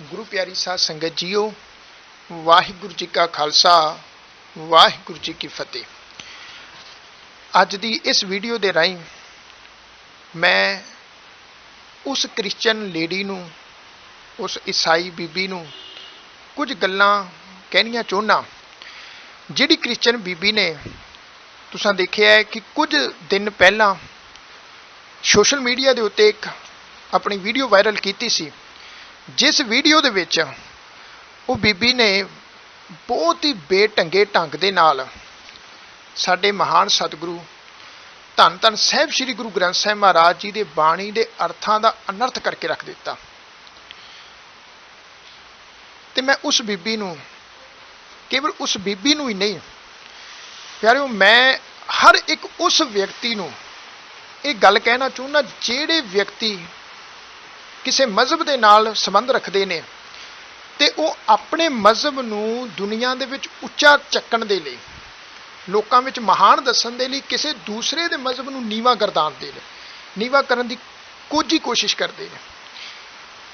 ਗੁਰੂ ਪਿਆਰੀ ਸਾਧ ਸੰਗਤ ਜੀਓ, ਵਾਹਿਗੁਰੂ ਜੀ ਕਾ ਖਾਲਸਾ, ਵਾਹਿਗੁਰੂ ਜੀ ਕੀ ਫਤਿਹ। ਅੱਜ ਦੀ ਇਸ ਵੀਡੀਓ ਦੇ ਰਾਹੀਂ ਮੈਂ ਉਸ ਕ੍ਰਿਸਚੀਅਨ ਲੇਡੀ ਨੂੰ, ਉਸ ਈਸਾਈ ਬੀਬੀ ਨੂੰ ਕੁਝ ਗੱਲਾਂ ਕਹਿਣੀਆਂ ਚਾਹੁੰਦਾ। ਜਿਹੜੀ ਕ੍ਰਿਸਚੀਅਨ ਬੀਬੀ ਨੇ ਤੁਸੀਂ ਦੇਖਿਆ ਹੈ ਕਿ ਕੁਝ ਦਿਨ ਪਹਿਲਾਂ ਸੋਸ਼ਲ ਮੀਡੀਆ ਦੇ ਉੱਤੇ ਇੱਕ ਆਪਣੀ ਵੀਡੀਓ ਵਾਇਰਲ ਕੀਤੀ ਸੀ। ਜਿਸ ਵੀਡੀਓ ਦੇ ਵਿੱਚ ਉਹ ਬੀਬੀ ਨੇ ਬਹੁਤ ਹੀ ਬੇਢੰਗੇ ਢੰਗ ਦੇ ਨਾਲ ਸਾਡੇ ਮਹਾਨ ਸਤਿਗੁਰੂ ਧੰਨ ਧੰਨ ਸਾਹਿਬ ਸ੍ਰੀ ਗੁਰੂ ਗ੍ਰੰਥ ਸਾਹਿਬ ਮਹਾਰਾਜ ਜੀ ਦੇ ਬਾਣੀ ਦੇ ਅਰਥਾਂ ਦਾ ਅਨਰਥ ਕਰਕੇ ਰੱਖ ਦਿੱਤਾ। ਤੇ ਮੈਂ ਉਸ ਬੀਬੀ ਨੂੰ, ਕੇਵਲ ਉਸ ਬੀਬੀ ਨੂੰ ਹੀ ਨਹੀਂ, ਪਿਆਰਿਓ ਮੈਂ ਹਰ ਇੱਕ ਉਸ ਵਿਅਕਤੀ ਨੂੰ ਇਹ ਗੱਲ ਕਹਿਣਾ ਚਾਹੁੰਦਾ, ਜਿਹੜੇ ਵਿਅਕਤੀ ਕਿਸੇ ਮਜ਼ਹਬ ਦੇ ਨਾਲ ਸੰਬੰਧ ਰੱਖਦੇ ਨੇ ਤੇ ਉਹ ਆਪਣੇ ਮਜ਼ਹਬ ਨੂੰ ਦੁਨੀਆ ਦੇ ਵਿੱਚ ਉੱਚਾ ਚੱਕਣ ਦੇ ਲਈ, ਲੋਕਾਂ ਵਿੱਚ ਮਹਾਨ ਦੱਸਣ ਦੇ ਲਈ ਕਿਸੇ ਦੂਸਰੇ ਦੇ ਮਜ਼ਹਬ ਨੂੰ ਨੀਵਾ ਗਰਦਾਨਦੇ ਨੇ ਨੀਵਾ ਕਰਨ ਦੀ ਕੁਝ ਹੀ ਕੋਸ਼ਿਸ਼ ਕਰਦੇ ਨੇ।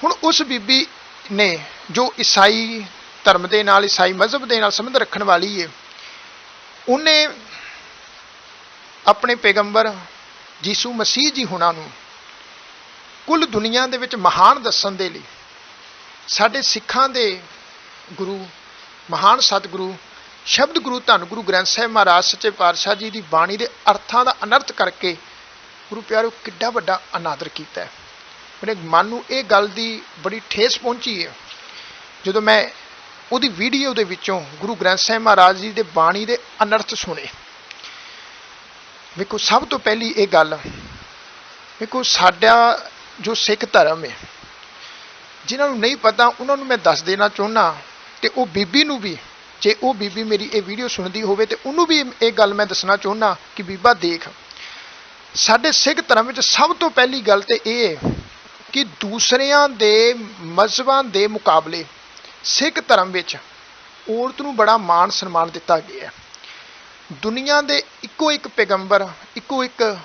ਹੁਣ ਉਸ ਬੀਬੀ ਨੇ ਜੋ ਈਸਾਈ ਧਰਮ ਦੇ ਨਾਲ, ਈਸਾਈ ਮਜ਼ਹਬ ਦੇ ਨਾਲ ਸੰਬੰਧ ਰੱਖਣ ਵਾਲੀ ਹੈ ਉਹਨੇ ਆਪਣੇ ਪੈਗੰਬਰ ਯੀਸੂ ਮਸੀਹ ਜੀ ਹੁਣਾਂ ਨੂੰ ਕੁੱਲ ਦੁਨੀਆ ਦੇ ਵਿੱਚ ਮਹਾਨ ਦੱਸਣ ਦੇ ਲਈ ਸਾਡੇ ਸਿੱਖਾਂ ਦੇ ਗੁਰੂ, ਮਹਾਨ ਸਤਿਗੁਰੂ, ਸ਼ਬਦ ਗੁਰੂ ਧੰਨ ਗੁਰੂ ਗ੍ਰੰਥ ਸਾਹਿਬ ਮਹਾਰਾਜ, ਸੱਚੇ ਪਾਤਸ਼ਾਹ ਜੀ ਦੀ ਬਾਣੀ ਦੇ ਅਰਥਾਂ ਦਾ ਅਨਰਥ ਕਰਕੇ ਗੁਰੂ ਪਿਆਰੋ ਕਿੱਡਾ ਵੱਡਾ ਅਨਾਦਰ ਕੀਤਾ ਹੈ। ਮੇਰੇ ਮਨ ਨੂੰ ਇਹ ਗੱਲ ਦੀ ਬੜੀ ਠੇਸ ਪਹੁੰਚੀ ਹੈ। ਜਦੋਂ ਮੈਂ ਉਹਦੀ ਵੀਡੀਓ ਦੇ ਵਿੱਚੋਂ ਗੁਰੂ ਗ੍ਰੰਥ ਸਾਹਿਬ ਮਹਾਰਾਜ ਜੀ ਦੇ ਬਾਣੀ ਦੇ ਅਨਰਥ ਸੁਣੇ, ਵੇਖੋ ਸਭ ਤੋਂ ਪਹਿਲੀ ਇਹ ਗੱਲ, ਵੇਖੋ ਸਾਡਾ ਜੋ ਸਿੱਖ ਧਰਮ ਹੈ, ਜਿਨ੍ਹਾਂ ਨੂੰ ਨਹੀਂ ਪਤਾ, ਉਹਨਾਂ ਨੂੰ ਮੈਂ ਦੱਸ ਦੇਣਾ ਚਾਹੁੰਦਾ ਤੇ ਉਹ ਬੀਬੀ ਨੂੰ ਵੀ, ਜੇ ਉਹ ਬੀਬੀ ਮੇਰੀ ਇਹ ਵੀਡੀਓ ਸੁਣਦੀ ਹੋਵੇ ਤੇ ਉਹਨੂੰ ਵੀ ਇਹ ਗੱਲ ਮੈਂ ਦੱਸਣਾ ਚਾਹੁੰਦਾ ਕਿ ਬੀਬਾ ਦੇਖ, ਸਾਡੇ ਸਿੱਖ ਧਰਮ ਵਿੱਚ ਸਭ ਤੋਂ ਪਹਿਲੀ ਗੱਲ ਤੇ ਇਹ ਹੈ ਕਿ ਦੂਸਰਿਆਂ ਦੇ ਮਜ਼ਹਬਾਂ ਦੇ ਮੁਕਾਬਲੇ ਸਿੱਖ ਧਰਮ ਵਿੱਚ ਔਰਤ ਨੂੰ ਬੜਾ ਮਾਣ ਸਨਮਾਨ ਦਿੱਤਾ ਗਿਆ ਹੈ। ਦੁਨੀਆ ਦੇ ਇੱਕੋ ਇੱਕ ਪੈਗੰਬਰ, ਇੱਕੋ ਇੱਕ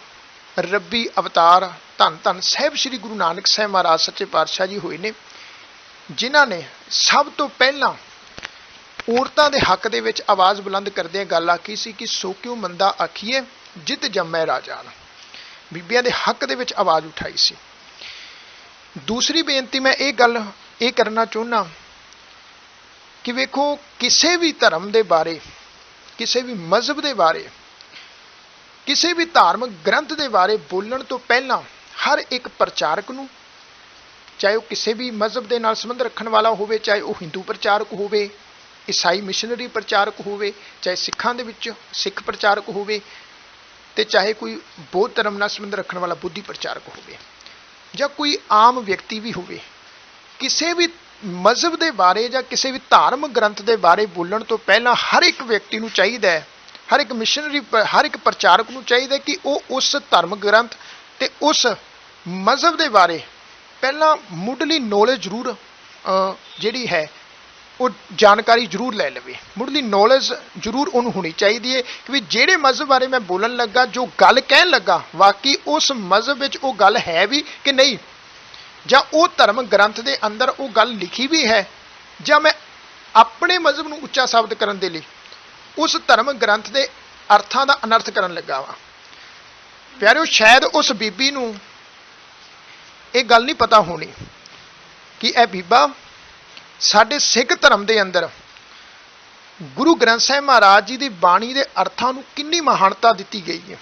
ਰੱਬੀ ਅਵਤਾਰ ਧੰਨ ਧੰਨ ਸਾਹਿਬ ਸ੍ਰੀ ਗੁਰੂ ਨਾਨਕ ਸਾਹਿਬ ਮਹਾਰਾਜ ਸੱਚੇ ਪਾਤਸ਼ਾਹ ਜੀ ਹੋਏ ਨੇ, ਜਿਨ੍ਹਾਂ ਨੇ ਸਭ ਤੋਂ ਪਹਿਲਾਂ ਔਰਤਾਂ ਦੇ ਹੱਕ ਦੇ ਵਿੱਚ ਆਵਾਜ਼ ਬੁਲੰਦ ਕਰਦਿਆਂ ਗੱਲ ਆਖੀ ਸੀ ਕਿ ਸੋ ਕਿਉ ਮੰਦਾ ਆਖੀਏ ਜਿਤ ਜੰਮੈ ਰਾਜਾਨ ਬੀਬੀਆਂ ਦੇ ਹੱਕ ਦੇ ਵਿੱਚ ਆਵਾਜ਼ ਉਠਾਈ ਸੀ। ਦੂਸਰੀ ਬੇਨਤੀ ਮੈਂ ਇਹ ਗੱਲ ਇਹ ਕਰਨਾ ਚਾਹੁੰਦਾ ਕਿ ਵੇਖੋ, ਕਿਸੇ ਵੀ ਧਰਮ ਦੇ ਬਾਰੇ, ਕਿਸੇ ਵੀ ਮਜ਼ਹਬ ਦੇ ਬਾਰੇ ਕਿਸੇ ਵੀ ਧਾਰਮਿਕ ਗ੍ਰੰਥ ਦੇ ਬਾਰੇ ਬੋਲਣ ਤੋਂ ਪਹਿਲਾਂ ਹਰ ਇੱਕ ਪ੍ਰਚਾਰਕ ਨੂੰ, ਚਾਹੇ ਉਹ ਕਿਸੇ ਵੀ ਮਜ਼ਹਬ ਦੇ ਨਾਲ ਸੰਬੰਧ ਰੱਖਣ ਵਾਲਾ ਹੋਵੇ, ਚਾਹੇ ਉਹ ਹਿੰਦੂ ਪ੍ਰਚਾਰਕ ਹੋਵੇ ਈਸਾਈ ਮਿਸ਼ਨਰੀ ਪ੍ਰਚਾਰਕ ਹੋਵੇ, ਚਾਹੇ ਸਿੱਖਾਂ ਦੇ ਵਿੱਚ ਸਿੱਖ ਪ੍ਰਚਾਰਕ ਹੋਵੇ ਤੇ ਚਾਹੇ ਕੋਈ ਬੌਧ ਧਰਮ ਨਾਲ ਸੰਬੰਧ ਰੱਖਣ ਵਾਲਾ ਬੁੱਧੀ ਪ੍ਰਚਾਰਕ ਹੋਵੇ ਜਾਂ ਕੋਈ ਆਮ ਵਿਅਕਤੀ ਵੀ ਹੋਵੇ, ਕਿਸੇ ਵੀ ਮਜ਼ਹਬ ਦੇ ਬਾਰੇ ਜਾਂ ਕਿਸੇ ਵੀ ਧਾਰਮਿਕ ਗ੍ਰੰਥ ਦੇ ਬਾਰੇ ਬੋਲਣ ਤੋਂ ਪਹਿਲਾਂ ਹਰ ਇੱਕ ਵਿਅਕਤੀ ਨੂੰ ਚਾਹੀਦਾ ਹੈ ਹਰ ਇੱਕ ਮਿਸ਼ਨਰੀ ਹਰ ਇੱਕ ਪ੍ਰਚਾਰਕ ਨੂੰ ਚਾਹੀਦਾ ਕਿ ਉਹ ਉਸ ਧਰਮ ਗ੍ਰੰਥ ਤੇ ਉਸ ਮਜ਼ਹਬ ਦੇ ਬਾਰੇ ਪਹਿਲਾਂ ਮੁੱਢਲੀ ਨੌਲੇਜ ਜ਼ਰੂਰ ਜਿਹੜੀ ਹੈ, ਉਹ ਜਾਣਕਾਰੀ ਜ਼ਰੂਰ ਲੈ ਲਵੇ। ਮੁੱਢਲੀ ਨੌਲੇਜ ਜ਼ਰੂਰ ਉਹਨੂੰ ਹੋਣੀ ਚਾਹੀਦੀ ਹੈ ਕਿ ਵੀ ਜਿਹੜੇ ਮਜ਼ਹਬ ਬਾਰੇ ਮੈਂ ਬੋਲਣ ਲੱਗਾ, ਜੋ ਗੱਲ ਕਹਿਣ ਲੱਗਾ, ਵਾਕਈ ਉਸ ਮਜ਼ਹਬ ਵਿੱਚ ਉਹ ਗੱਲ ਹੈ ਵੀ ਕਿ ਨਹੀਂ? ਜਾਂ ਉਹ ਧਰਮ ਗ੍ਰੰਥ ਦੇ ਅੰਦਰ ਉਹ ਗੱਲ ਲਿਖੀ ਵੀ ਹੈ, ਜਾਂ ਮੈਂ ਆਪਣੇ ਮਜ਼ਹਬ ਨੂੰ ਉੱਚਾ ਸ਼ਬਦ ਕਰਨ ਦੇ ਲਈ ਉਸ ਧਰਮ ਗ੍ਰੰਥ ਦੇ ਅਰਥਾਂ ਦਾ ਅਨਰਥ ਕਰਨ ਲੱਗਾ ਵਾ। ਪਿਆਰਿਓ, ਸ਼ਾਇਦ ਉਸ ਬੀਬੀ ਨੂੰ ਇਹ ਗੱਲ ਨਹੀਂ ਪਤਾ ਹੋਣੀ ਕਿ ਇਹ ਬੀਬਾ ਸਾਡੇ ਸਿੱਖ ਧਰਮ ਦੇ ਅੰਦਰ ਗੁਰੂ ਗ੍ਰੰਥ ਸਾਹਿਬ ਮਹਾਰਾਜ ਜੀ ਦੀ ਬਾਣੀ ਦੇ ਅਰਥਾਂ ਨੂੰ ਕਿੰਨੀ ਮਹਾਨਤਾ ਦਿੱਤੀ ਗਈ ਹੈ।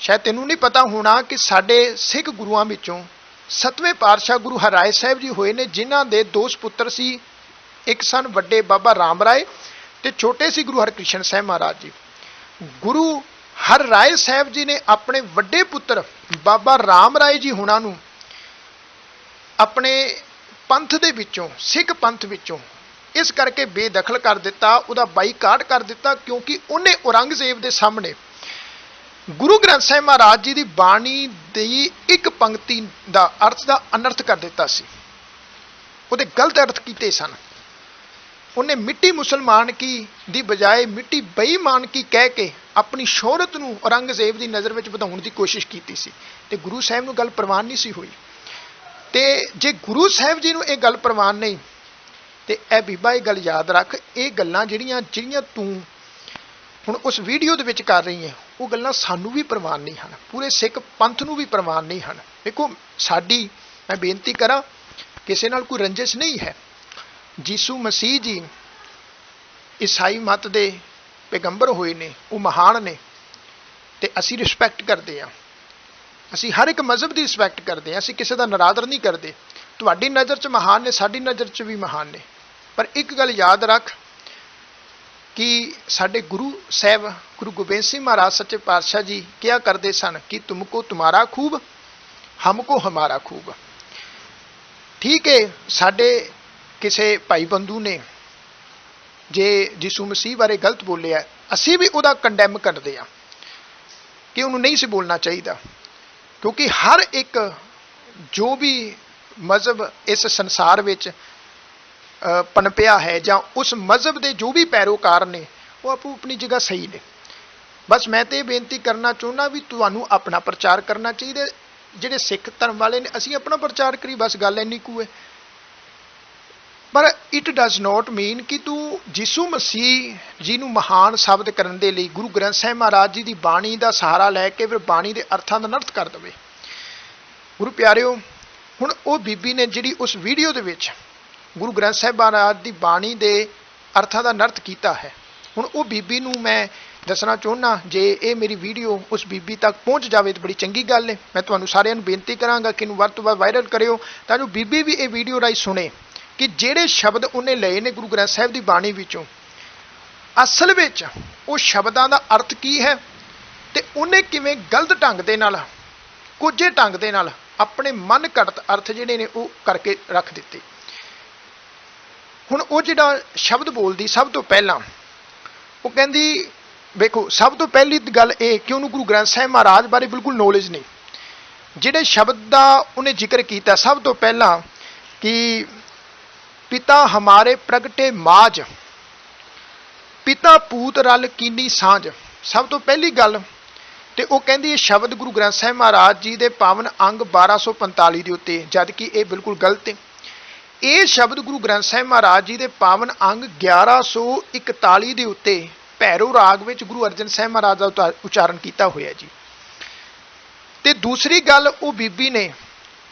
ਸ਼ਾਇਦ ਤੈਨੂੰ ਨਹੀਂ ਪਤਾ ਹੋਣਾ ਕਿ ਸਾਡੇ ਸਿੱਖ ਗੁਰੂਆਂ ਵਿੱਚੋਂ ਸਤਵੇਂ ਪਾਤਸ਼ਾਹ ਗੁਰੂ ਹਰਾਏ ਸਾਹਿਬ ਜੀ ਹੋਏ ਨੇ, ਜਿਨ੍ਹਾਂ ਦੇ ਦੋ ਸੁਪੁੱਤਰ ਸੀ, ਇੱਕ ਸਨ ਵੱਡੇ ਬਾਬਾ ਰਾਮ ਰਾਏ ਤੇ ਛੋਟੇ ਸੀ ਗੁਰੂ ਹਰਕ੍ਰਿਸ਼ਨ ਸਾਹਿਬ ਮਹਾਰਾਜ ਜੀ। ਗੁਰੂ ਹਰ ਰਾਏ ਸਾਹਿਬ ਜੀ ਨੇ ਆਪਣੇ ਵੱਡੇ ਪੁੱਤਰ ਬਾਬਾ ਰਾਮ ਰਾਏ ਜੀ ਹੁਣਾਂ ਨੂੰ ਆਪਣੇ ਪੰਥ ਦੇ ਵਿੱਚੋਂ, ਸਿੱਖ ਪੰਥ ਵਿੱਚੋਂ ਇਸ ਕਰਕੇ ਬੇਦਖਲ ਕਰ ਦਿੱਤਾ, ਉਹਦਾ ਬਾਈਕਾਟ ਕਰ ਦਿੱਤਾ ਕਿਉਂਕਿ ਉਹਨੇ ਔਰੰਗਜ਼ੇਬ ਦੇ ਸਾਹਮਣੇ ਗੁਰੂ ਗ੍ਰੰਥ ਸਾਹਿਬ ਮਹਾਰਾਜ ਜੀ ਦੀ ਬਾਣੀ ਦੀ ਇੱਕ ਪੰਕਤੀ ਦਾ ਅਰਥ ਦਾ ਅਨਰਥ ਕਰ ਦਿੱਤਾ ਸੀ। ਉਹਦੇ ਗਲਤ ਅਰਥ ਕੀਤੇ ਸਨ। ਉਹਨੇ ਮਿੱਟੀ ਮੁਸਲਮਾਨ ਕੀ ਦੀ ਬਜਾਏ ਮਿੱਟੀ ਬੇਈਮਾਨ ਕੀ ਕਹਿ ਕੇ ਆਪਣੀ ਸ਼ੋਹਰਤ ਨੂੰ ਔਰੰਗਜ਼ੇਬ ਦੀ ਨਜ਼ਰ ਵਿੱਚ ਵਧਾਉਣ ਦੀ ਕੋਸ਼ਿਸ਼ ਕੀਤੀ ਸੀ। ਤੇ ਗੁਰੂ ਸਾਹਿਬ ਨੂੰ ਗੱਲ ਪ੍ਰਵਾਨ ਨਹੀਂ ਸੀ ਹੋਈ। ਤੇ ਜੇ ਗੁਰੂ ਸਾਹਿਬ ਜੀ ਨੂੰ ਇਹ ਗੱਲ ਪ੍ਰਵਾਨ ਨਹੀਂ, ਤੇ ਇਹ ਬੀਬਾ, ਇਹ ਗੱਲ ਯਾਦ ਰੱਖ, ਇਹ ਗੱਲਾਂ ਜਿਹੜੀਆਂ ਜਿਹੜੀਆਂ ਤੂੰ ਹੁਣ ਉਸ ਵੀਡੀਓ ਦੇ ਵਿੱਚ ਕਰ ਰਹੀ ਹੈ, ਉਹ ਗੱਲਾਂ ਸਾਨੂੰ ਵੀ ਪ੍ਰਵਾਨ ਨਹੀਂ ਹਨ। ਪੂਰੇ ਸਿੱਖ ਪੰਥ ਨੂੰ ਵੀ ਪ੍ਰਵਾਨ ਨਹੀਂ ਹਨ। ਦੇਖੋ, ਸਾਡੀ, ਮੈਂ ਬੇਨਤੀ ਕਰਾਂ, ਕਿਸੇ ਨਾਲ ਕੋਈ ਰੰਜਿਸ਼ ਨਹੀਂ ਹੈ। ਯੀਸੂ ਮਸੀਹ ਜੀ ਈਸਾਈ ਮਤ ਦੇ ਪੈਗੰਬਰ ਹੋਏ ਨੇ, ਉਹ ਮਹਾਨ ਨੇ ਤੇ ਅਸੀਂ ਰਿਸਪੈਕਟ ਕਰਦੇ ਹਾਂ। ਅਸੀਂ ਹਰ ਇੱਕ ਮਜ਼ਹਬ ਦੀ ਰਿਸਪੈਕਟ ਕਰਦੇ ਹਾਂ, ਅਸੀਂ ਕਿਸੇ ਦਾ ਨਰਾਦਰ ਨਹੀਂ ਕਰਦੇ। ਤੁਹਾਡੀ ਨਜ਼ਰ 'ਚ ਮਹਾਨ ਨੇ, ਸਾਡੀ ਨਜ਼ਰ 'ਚ ਵੀ ਮਹਾਨ ਨੇ। ਪਰ ਇੱਕ ਗੱਲ ਯਾਦ ਰੱਖ ਕਿ ਸਾਡੇ ਗੁਰੂ ਸਾਹਿਬ, ਗੁਰੂ ਗੋਬਿੰਦ ਸਿੰਘ ਮਹਾਰਾਜ ਸੱਚੇ ਪਾਤਸ਼ਾਹ ਜੀ ਕਿਹਾ ਕਰਦੇ ਸਨ ਕਿ ਤੁਮਕੋ ਤੁਮਾਰਾ ਖੂਬ, ਹਮਕੋ ਹਮਾਰਾ ਖੂਬ। ਠੀਕ ਹੈ ਸਾਡੇ ਕਿਸੇ ਭਾਈ ਬੰਧੂ ਨੇ ਜੇ ਯਿਸੂ ਮਸੀਹ ਬਾਰੇ ਗਲਤ ਬੋਲਿਆ, ਅਸੀਂ ਵੀ ਉਹਦਾ ਕੰਡੈਮ ਕਰਦੇ ਆ ਕਿ ਉਹਨੂੰ ਨਹੀਂ ਸੀ ਬੋਲਣਾ ਚਾਹੀਦਾ। ਕਿਉਂਕਿ ਹਰ ਇੱਕ ਜੋ ਵੀ ਮਜ਼ਹਬ ਇਸ ਸੰਸਾਰ ਵਿੱਚ ਪਨਪਿਆ ਹੈ ਜਾਂ ਉਸ ਮਜ਼ਹਬ ਦੇ ਜੋ ਵੀ ਪੈਰੋਕਾਰ ਨੇ, ਉਹ ਆਪੋ ਆਪਣੀ ਜਗ੍ਹਾ ਸਹੀ ਨੇ। ਬਸ ਮੈਂ ਤੇ ਇਹ ਬੇਨਤੀ ਕਰਨਾ ਚਾਹੁੰਦਾ ਵੀ ਤੁਹਾਨੂੰ ਆਪਣਾ ਪ੍ਰਚਾਰ ਕਰਨਾ ਚਾਹੀਦਾ। ਜਿਹੜੇ ਸਿੱਖ ਧਰਮ ਵਾਲੇ ਨੇ, ਅਸੀਂ ਆਪਣਾ ਪ੍ਰਚਾਰ ਕਰੀ, ਬਸ ਗੱਲ ਇੰਨੀ ਕੁ ਹੈ। ਪਰ ਇਟ ਡਸ ਨਾਟ ਮੀਨ ਕਿ ਤੂੰ ਯਿਸੂ ਮਸੀਹ ਜੀ ਨੂੰ ਮਹਾਨ ਸਾਬਤ ਕਰਨ ਦੇ ਲਈ ਗੁਰੂ ਗ੍ਰੰਥ ਸਾਹਿਬ ਮਹਾਰਾਜ ਜੀ ਦੀ ਬਾਣੀ ਦਾ ਸਹਾਰਾ ਲੈ ਕੇ ਫਿਰ ਬਾਣੀ ਦੇ ਅਰਥਾਂ ਦਾ ਨਰਥ ਕਰ ਦਵੇ। ਗੁਰੂ ਪਿਆਰਿਓ, ਹੁਣ ਉਹ ਬੀਬੀ ਨੇ ਜਿਹੜੀ ਉਸ ਵੀਡੀਓ ਦੇ ਵਿੱਚ ਗੁਰੂ ਗ੍ਰੰਥ ਸਾਹਿਬ ਮਹਾਰਾਜ ਦੀ ਬਾਣੀ ਦੇ ਅਰਥਾਂ ਦਾ ਨਰਥ ਕੀਤਾ ਹੈ, ਹੁਣ ਉਹ ਬੀਬੀ ਨੂੰ ਮੈਂ ਦੱਸਣਾ ਚਾਹੁੰਦਾ ਜੇ ਇਹ ਮੇਰੀ ਵੀਡੀਓ ਉਸ ਬੀਬੀ ਤੱਕ ਪਹੁੰਚ ਜਾਵੇ ਤਾਂ ਬੜੀ ਚੰਗੀ ਗੱਲ ਹੈ। ਮੈਂ ਤੁਹਾਨੂੰ ਸਾਰਿਆਂ ਨੂੰ ਬੇਨਤੀ ਕਰਾਂਗਾ ਕਿ ਇਹਨੂੰ ਵੱਧ ਤੋਂ ਵੱਧ ਵਾਇਰਲ ਕਰਿਓ ਤਾਂ ਜੋ ਬੀਬੀ ਵੀ ਇਹ ਵੀਡੀਓ ਰਾਈ ਸੁਣੇ। ਕਿ ਜਿਹੜੇ ਸ਼ਬਦ ਉਹਨੇ ਲਏ ਨੇ ਗੁਰੂ ਗ੍ਰੰਥ ਸਾਹਿਬ ਦੀ ਬਾਣੀ ਵਿੱਚੋਂ, ਅਸਲ ਵਿੱਚ ਉਹ ਸ਼ਬਦਾਂ ਦਾ ਅਰਥ ਕੀ ਹੈ ਤੇ ਉਹਨੇ ਕਿਵੇਂ ਗਲਤ ਢੰਗ ਦੇ ਨਾਲ, ਕੋਝੇ ਢੰਗ ਦੇ ਨਾਲ ਆਪਣੇ ਮਨ ਘੜਤ ਅਰਥ ਜਿਹੜੇ ਨੇ ਉਹ ਕਰਕੇ ਰੱਖ ਦਿੱਤੇ। ਹੁਣ ਉਹ ਜਿਹੜਾ ਸ਼ਬਦ ਬੋਲਦੀ ਸਭ ਤੋਂ ਪਹਿਲਾਂ, ਉਹ ਕਹਿੰਦੀ, ਵੇਖੋ, ਸਭ ਤੋਂ ਪਹਿਲੀ ਗੱਲ ਇਹ ਕਿ ਉਹਨੂੰ ਗੁਰੂ ਗ੍ਰੰਥ ਸਾਹਿਬ ਮਹਾਰਾਜ ਬਾਰੇ ਬਿਲਕੁਲ ਨੌਲੇਜ ਨਹੀਂ। ਜਿਹੜੇ ਸ਼ਬਦ ਦਾ ਉਹਨੇ ਜ਼ਿਕਰ ਕੀਤਾ ਸਭ ਤੋਂ ਪਹਿਲਾਂ ਕਿ ਪਿਤਾ ਹਮਾਰੇ ਪ੍ਰਗਟੇ ਮਾਜ। ਪਿਤਾ ਪੂਤ ਰਲ ਕੀਨੀ ਸਾਂਝ। ਸਭ ਤੋਂ ਪਹਿਲੀ ਗੱਲ ਤੇ ਉਹ ਕਹਿੰਦੀ ਇਹ ਸ਼ਬਦ ਗੁਰੂ ਗ੍ਰੰਥ ਸਾਹਿਬ ਮਹਾਰਾਜ ਜੀ ਦੇ ਪਾਵਨ ਅੰਗ 1245 ਦੇ ਉੱਤੇ, ਜਦ ਕਿ ਇਹ ਬਿਲਕੁਲ ਗਲਤ ਹੈ ਇਹ ਸ਼ਬਦ ਗੁਰੂ ਗ੍ਰੰਥ ਸਾਹਿਬ ਮਹਾਰਾਜ ਜੀ ਦੇ ਪਾਵਨ ਅੰਗ 1141 ਦੇ ਉੱਤੇ ਭੈਰੋ ਰਾਗ ਵਿੱਚ ਗੁਰੂ ਅਰਜਨ ਸਾਹਿਬ ਮਹਾਰਾਜ ਦਾ ਉਤਾ- ਉਚਾਰਨ ਕੀਤਾ ਹੋਇਆ ਜੀ। ਤੇ ਦੂਸਰੀ ਗੱਲ, ਉਹ ਬੀਬੀ ਨੇ